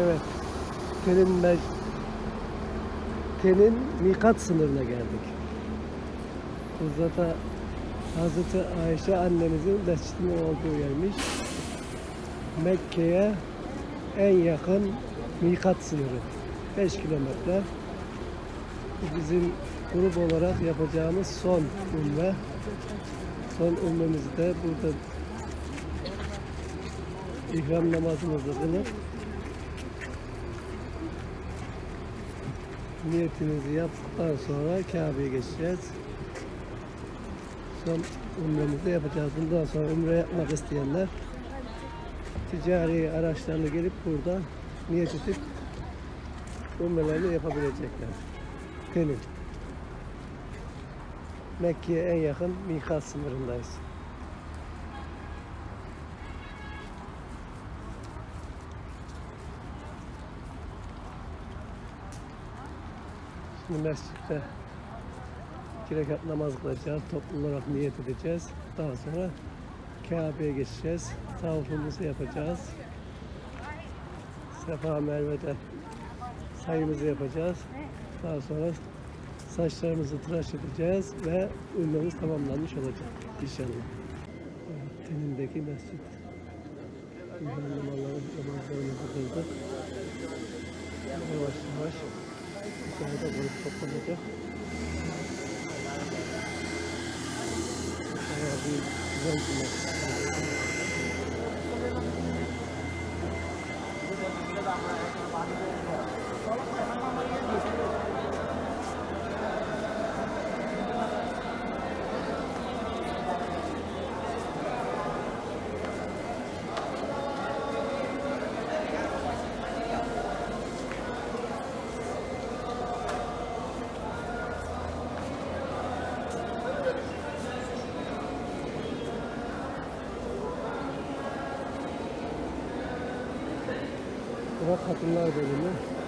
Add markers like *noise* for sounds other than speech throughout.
Evet. Tenin, tenin mikat sınırına geldik. Bu zaten Hazreti Ayşe annemizin mescidinin olduğu yermiş. Mekke'ye en yakın mikat sınırı. 5 kilometre. Bizim grup olarak yapacağımız son umre. Son umremizi de burada İhram namazımızı kılıp niyetimizi yaptıktan sonra Kabe'ye geçeceğiz. Son umremizi yapacağız. Bundan sonra umre yapmak isteyenler ticari araçlarla gelip burada niyet edip umrelerini yapabilecekler. Tenin. Mekke'ye en yakın mikat sınırındayız. Şimdi mescitte iki rekat namaz kılacağız. Toplu olarak niyet edeceğiz. Daha sonra Kabe'ye geçeceğiz. Tavafımızı yapacağız. Sefa Merve'de sayımızı yapacağız. Daha sonra saçlarımızı tıraş edeceğiz ve ünlemiz tamamlanmış olacak inşallah. Evet, Tenindeki mescit. İmam numaraları namazlarımızı kıldık. Yavaş yavaş চাহিদা গরিব সকলকে আমরা رفعة الله يبارك الله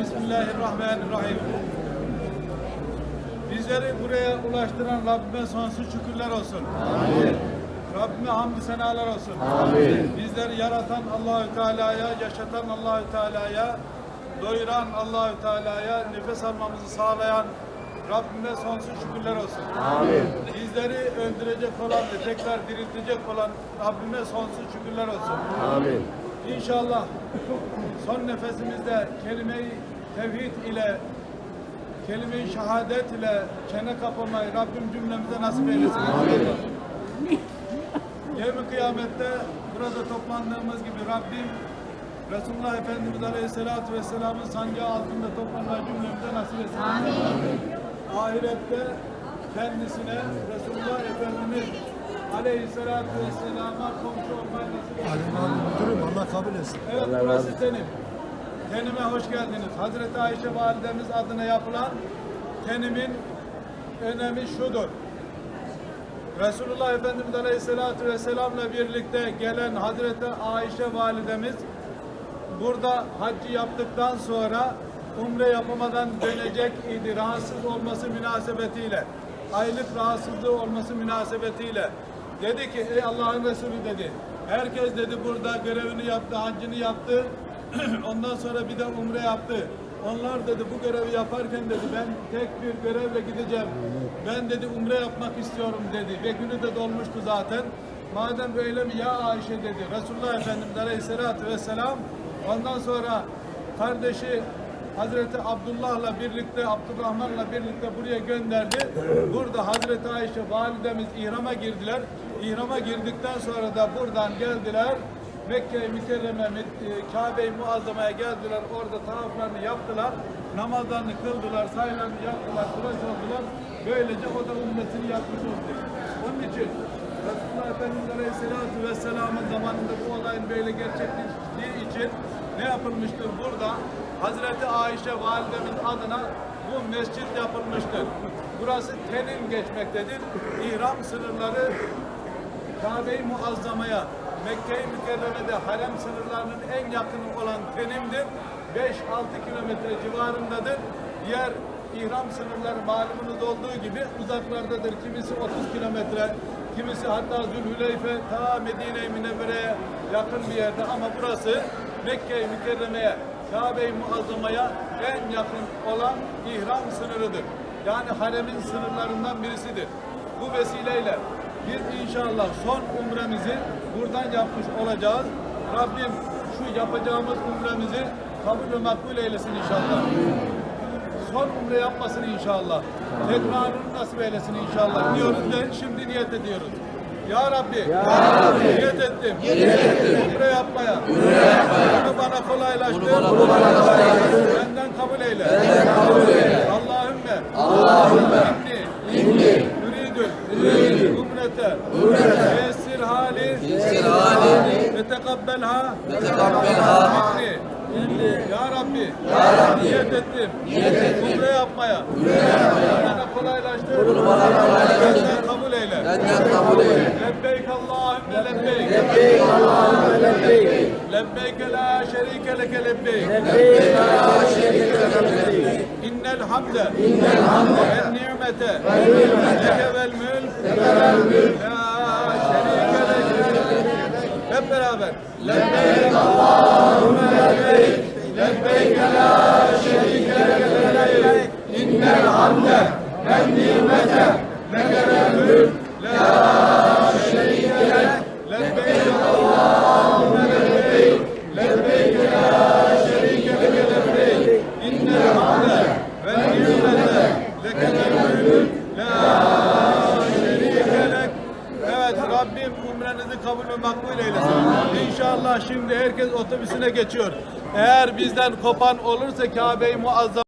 بسم الله الرحمن الرحيم. Bizleri buraya ulaştıran Rabbime sonsuz şükürler olsun. Amin. Rabbime hamdü senalar olsun. Amin. Bizleri yaratan Allahü Teala'ya, yaşatan Allahü Teala'ya, doyuran Allahü Teala'ya, nefes almamızı sağlayan Rabbime sonsuz şükürler olsun. Amin. Bizleri öldürecek olan ve tekrar diriltecek olan Rabbime sonsuz şükürler olsun. Amin. İnşallah son nefesimizde kelime-i tevhid ile kelime-i şehadet ile çene kapamayı Rabbim cümlemize nasip eylesin. Yevmi kıyamette burada toplandığımız gibi Rabbim Resulullah Efendimiz Aleyhisselatü Vesselam'ın sancağı altında toplanan cümlemize nasip etsin. Ahirette kendisine Resulullah Efendimiz Aleyhisselatü Vesselam'a komşu olmayı nasip etsin. Müdürüm Allah kabul etsin. Evet burası tenim. Tenime hoş geldiniz. Hazreti Ayşe validemiz adına yapılan tenimin önemi şudur. Resulullah Efendimiz Aleyhisselatü Vesselam'la birlikte gelen Hazreti Ayşe validemiz burada haccı yaptıktan sonra umre yapamadan dönecek idi. Rahatsız olması münasebetiyle. Aylık rahatsızlığı olması münasebetiyle. Dedi ki ey Allah'ın Resulü dedi. Herkes dedi burada görevini yaptı, haccını yaptı. *clears throat* Ondan sonra bir de umre yaptı. Onlar dedi bu görevi yaparken dedi ben tek bir görevle gideceğim. Ben dedi umre yapmak istiyorum dedi. Ve günü de dolmuştu zaten. Madem böyle mi ya Ayşe dedi. Resulullah Efendimiz Aleyhisselatü Vesselam ondan sonra kardeşi Hazreti Abdullah'la birlikte, Abdurrahman'la birlikte buraya gönderdi. Burada Hazreti Ayşe validemiz ihrama girdiler. İhrama girdikten sonra da buradan geldiler. Mekke-i Mükerreme, e, Kabe-i Muazzama'ya geldiler. Orada tavaflarını yaptılar. Namazlarını kıldılar, sayılarını yaptılar, tıraş oldular. Böylece o da ümmetini yapmış oldu. Onun için Resulullah Efendimiz Aleyhisselatü Vesselam'ın zamanında bu olayın böyle gerçekleştiği için ne yapılmıştır burada? Hazreti Ayşe validemiz adına bu mescit yapılmıştır. Burası tenin geçmektedir. İhram sınırları Kabe-i Muazzama'ya Mekke-i Mükerreme'de harem sınırlarının en yakını olan Tenim'dir. 5-6 kilometre civarındadır. Diğer ihram sınırları malumunuz olduğu gibi uzaklardadır. Kimisi 30 kilometre, kimisi hatta Zülhüleyfe ta Medine-i Münevvere'ye yakın bir yerde ama burası Mekke-i Mükerreme'ye Kabe-i Muazzama'ya en yakın olan ihram sınırıdır. Yani haremin sınırlarından birisidir. Bu vesileyle biz inşallah son umremizi buradan yapmış olacağız. Rabbim şu yapacağımız umremizi kabul ve makbul eylesin inşallah. Son umre yapmasın inşallah. Tekrarını nasip eylesin inşallah. Diyoruz ve şimdi niyet ediyoruz. Ya Rabbi, niyet ettim. Umre yapmaya. Bunu bana kolaylaştır. Benden kabul eyle. Allahümme. Allahümme. Tekabbelha. Ve tekabbelha. Ya Rabbi. Ya Rabbi. Niyet ettim. Niyet ettim. Umre yapmaya. Umre yapmaya. Bana kolaylaştır. Bunu bana kolaylaştır. Benden kabul eyle. Benden kabul eyle. Lebbeyk Allahümme lebbeyk. Lebbeyk Allahümme lebbeyk. Lebbeyk la şerike leke lebbeyk. Lebbeyk la şerike leke lebbeyk. İnnel hamde. İnnel hamde. Ve nimete. Ve nimete. Leke vel mülk. Leke vel mülk. La şerike leke. Lebbeyk Allahümme lebbeyk. Lebbeyk la şerike leke lebbeyk. İnnel hamde. Ve nimete. Lek. Evet Rabbim umrenizi kabul ve makbul eylesin. İnşallah şimdi herkes otobüsüne geçiyor. Eğer bizden kopan olursa Kabe-i Muazzam